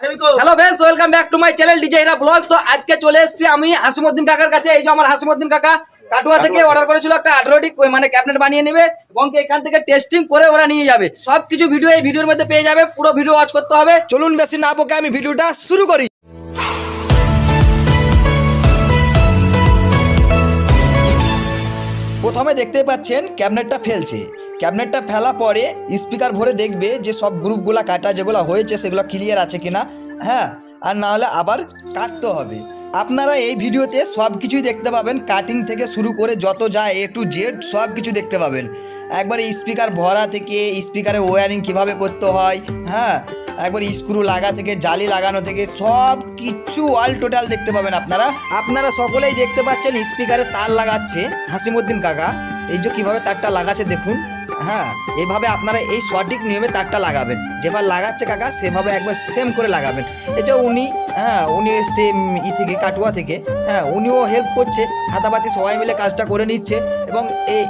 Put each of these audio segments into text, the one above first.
Hello friends welcome back to my channel DJ Hira vlogs তো আজকে চলে এসেছি আমি হাসিমুদ্দিন কাকার কাছে। এই যে আমার হাসিমুদ্দিন কাকা কাটুয়া থেকে অর্ডার করেছিল একটা আড্রোটিক মানে ক্যাবিনেট বানিয়ে নেবে এবং এখান থেকে টেস্টিং করে ওরা নিয়ে যাবে। সব কিছু ভিডিও এই ভিডিওর মধ্যে পেয়ে যাবে পুরো ভিডিও ওয়াচ করতে হবে। চলুন বেশি না বকে আমি ভিডিওটা শুরু করি। প্রথমে দেখতে পাচ্ছেন ক্যাবিনেটটা ফেলছে। ক্যাবিনেটটা ফেলা পরে স্পিকার ভরে দেখবে যে সব গ্রুপগুলা কাটা যেগুলো হয়েছে সেগুলো ক্লিয়ার আছে কিনা। হ্যাঁ আর না হলে আবার কাটতে হবে। আপনারা এই ভিডিওতে সব কিছুই দেখতে পাবেন। কাটিং থেকে শুরু করে যত যায় এ টু জেড সব কিছু দেখতে পাবেন। একবার স্পিকার ভরা থেকে স্পিকারে ওয়ারিং কীভাবে করতে হয় হ্যাঁ একবার স্ক্রু লাগা থেকে, জালি লাগানো থেকে সব কিছু অল টোটাল দেখতে পাবেন আপনারা। আপনারা সকলেই দেখতে পাচ্ছেন স্পিকারে তার লাগাচ্ছে হাসিমুদ্দিন কাকা। এই যে কীভাবে তারটা লাগাচ্ছে দেখুন। হ্যাঁ এভাবে আপনারা এই সঠিক নিয়মে তারটা লাগাবেন। যেভাবে লাগাচ্ছে কাকা, সেভাবে একবার সেম করে লাগাবেন। এই যে উনি হ্যাঁ উনি সেম ই থেকে, কাটুয়া থেকে হ্যাঁ উনিও হেল্প করছে, হাতাপাতি সবাই মিলে কাজটা করে নিচ্ছে এবং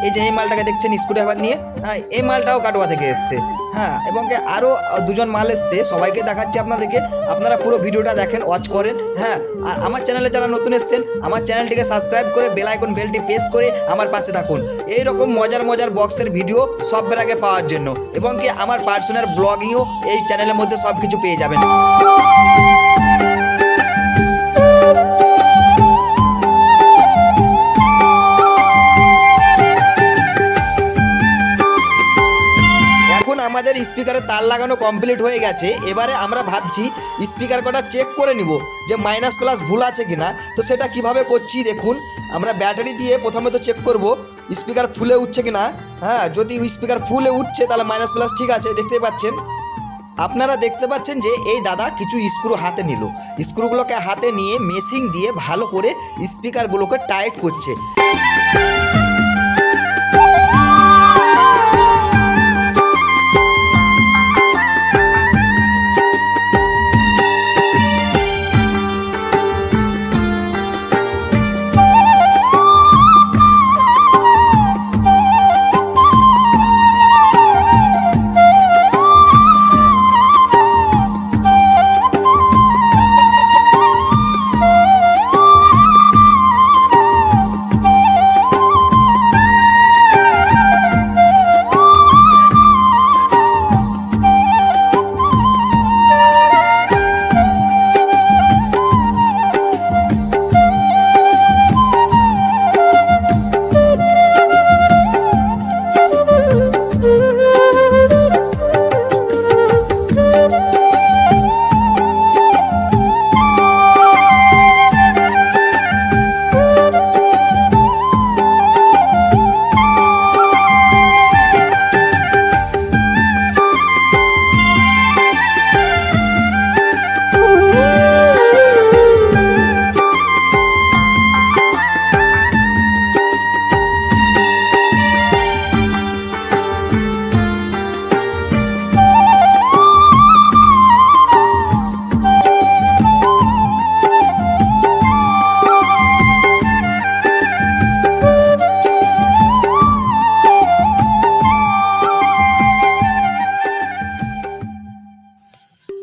এই যে এই মালটাকে দেখছেন স্ক্রুড্রাইভার নিয়ে হ্যাঁ এই মালটাও কাটুয়া থেকে এসছে। হ্যাঁ এবং আরও দুজন মাল এসছে, সবাইকে দেখাচ্ছি আপনাদেরকে। আপনারা পুরো ভিডিওটা দেখেন ওয়াচ করেন হ্যাঁ। আর আমার চ্যানেলে যারা নতুন এসছেন, আমার চ্যানেলটিকে সাবস্ক্রাইব করে বেল আইকন বেলটি প্রেস করে আমার পাশে থাকুন। এই রকম মজার মজার বক্সের ভিডিও সব আগে পাওয়ার জন্য। এবং কি আমার পার্সোনাল ব্লগিংও এই চ্যানেলের মধ্যে সব কিছু পেয়ে যাবেন। আমাদের স্পিকারে তার লাগানো কমপ্লিট হয়ে গেছে। এবারে আমরা ভাবছি স্পিকার কটা চেক করে নিব যে মাইনাস প্লাস ভুল আছে কিনা। তো সেটা কীভাবে করছি দেখুন। আমরা ব্যাটারি দিয়ে প্রথমে তো চেক করব, স্পিকার ফুলে উঠছে কিনা। হ্যাঁ যদি স্পিকার ফুলে উঠছে তাহলে মাইনাস প্লাস ঠিক আছে, দেখতে পাচ্ছেন। আপনারা দেখতে পাচ্ছেন যে এই দাদা কিছু স্ক্রু হাতে নিল। স্ক্রুগুলোকে হাতে নিয়ে মেশিং দিয়ে ভালো করে স্পিকারগুলোকে টাইট করছে।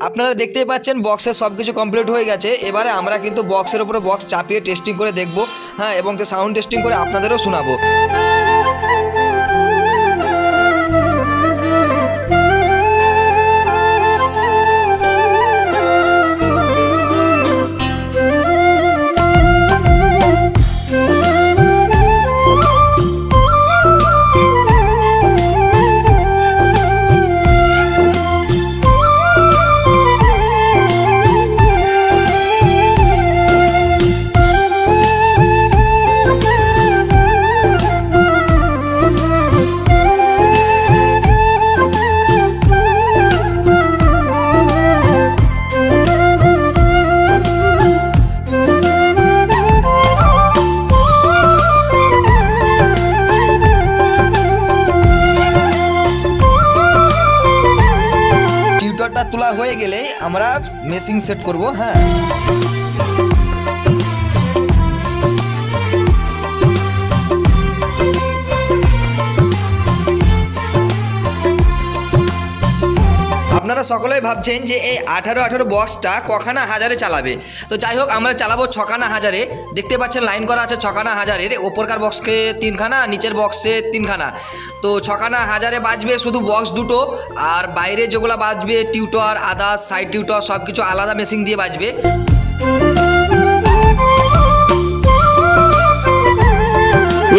আপনারা দেখতেই পাচ্ছেন বক্সের সব কিছু কমপ্লিট হয়ে গেছে। এবারে আমরা কিন্তু বক্সের উপরে বক্স চাপিয়ে টেস্টিং করে দেখব হ্যাঁ এবং সাউন্ড টেস্টিং করে আপনাদেরও শোনাবো। তোলা হয়ে গেলেই আমরা মেশিং সেট করব হ্যাঁ? আপনারা সকলেই ভাবছেন যে এই আঠারো আঠারো বক্সটা কখানা হাজারে চালাবে। তো যাই হোক, আমরা চালাবো ছখানা হাজারে। দেখতে পাচ্ছেন লাইন করা আছে ছখানা হাজারের। ওপরকার বক্সকে তিনখানা, নিচের বক্সে তিনখানা। তো ছখানা হাজারে বাজবে শুধু বক্স দুটো, আর বাইরে যেগুলো বাজবে টিউটর আদার্স সাইড টিউটর সব কিছু আলাদা মেশিন দিয়ে বাজবে।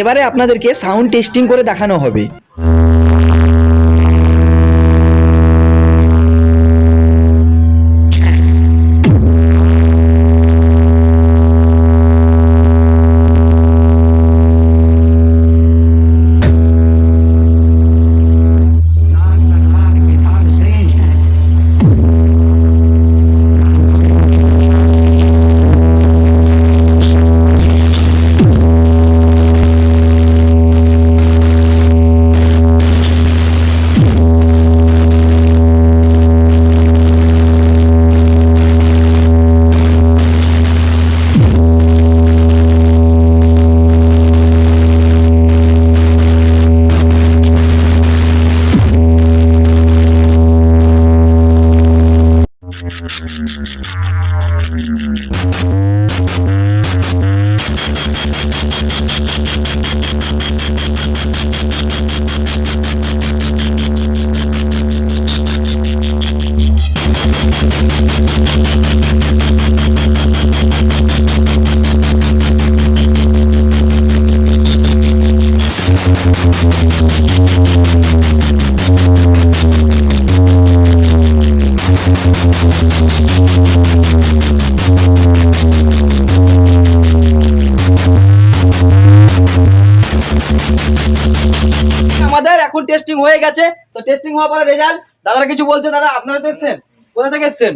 এবারে আপনাদেরকে সাউন্ড টেস্টিং করে দেখানো হবে। টেস্টিং হয়ে গেছে তো টেস্টিং হওয়ার পরে রেজাল্ট দাদারা কিছু বলছে দাদা আপনারা তো এসছেন কোথা থেকে এসছেন?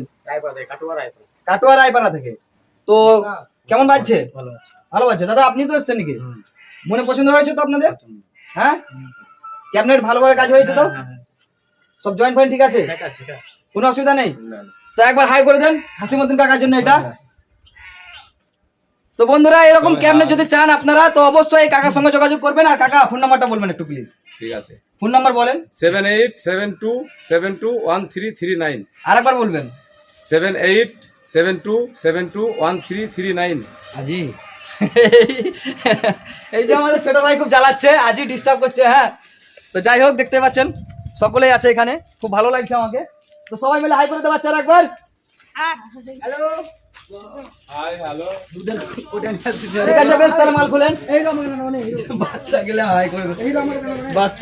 কাটোয়া রায়পাড়া। থেকে। তো কেমন বাজছে ভালো বাজছে দাদা আপনি তো এসছেন নাকি? মনে পছন্দ হয়েছে তো আপনাদের? হ্যাঁ? ক্যাবিনেট ভালোভাবে কাজ হয়েছে তো? সব জয়েন্ট পয়েন্ট ঠিক আছে? কোনো অসুবিধা নেই? তো একবার হাই করে দেন হাসি মতন কাকার জন্য এটা। তো বন্ধুরা এরকম ক্যাবিনেট যদি চান আপনারা তো অবশ্যই কাকার সঙ্গে যোগাযোগ করবেন আর কাকা ফোন নাম্বারটা বলবেন একটু প্লিজ ঠিক আছে। ফোন নাম্বার বলেন। Seven eight seven two seven two one three three nine. আরেকবার বলবেন। Seven eight seven two seven two one three three nine. আজি। এই যে আমাদের ছোট ভাই খুব জ্বালাচ্ছে আজই ডিস্টার্ব করছে হ্যাঁ। তো যাই হোক দেখতে পাচ্ছেন সকলেই আছে এখানে। খুব ভালো লাগছে আমাকে। তো সবাই মিলে হাই করে দেওয়া বাচ্চারা একবার। হ্যালো হাই হ্যালো ঠিক আছে বেশ তাহলে মাল খুলেন। বাচ্চা গেলে হাই করে বাচ্চা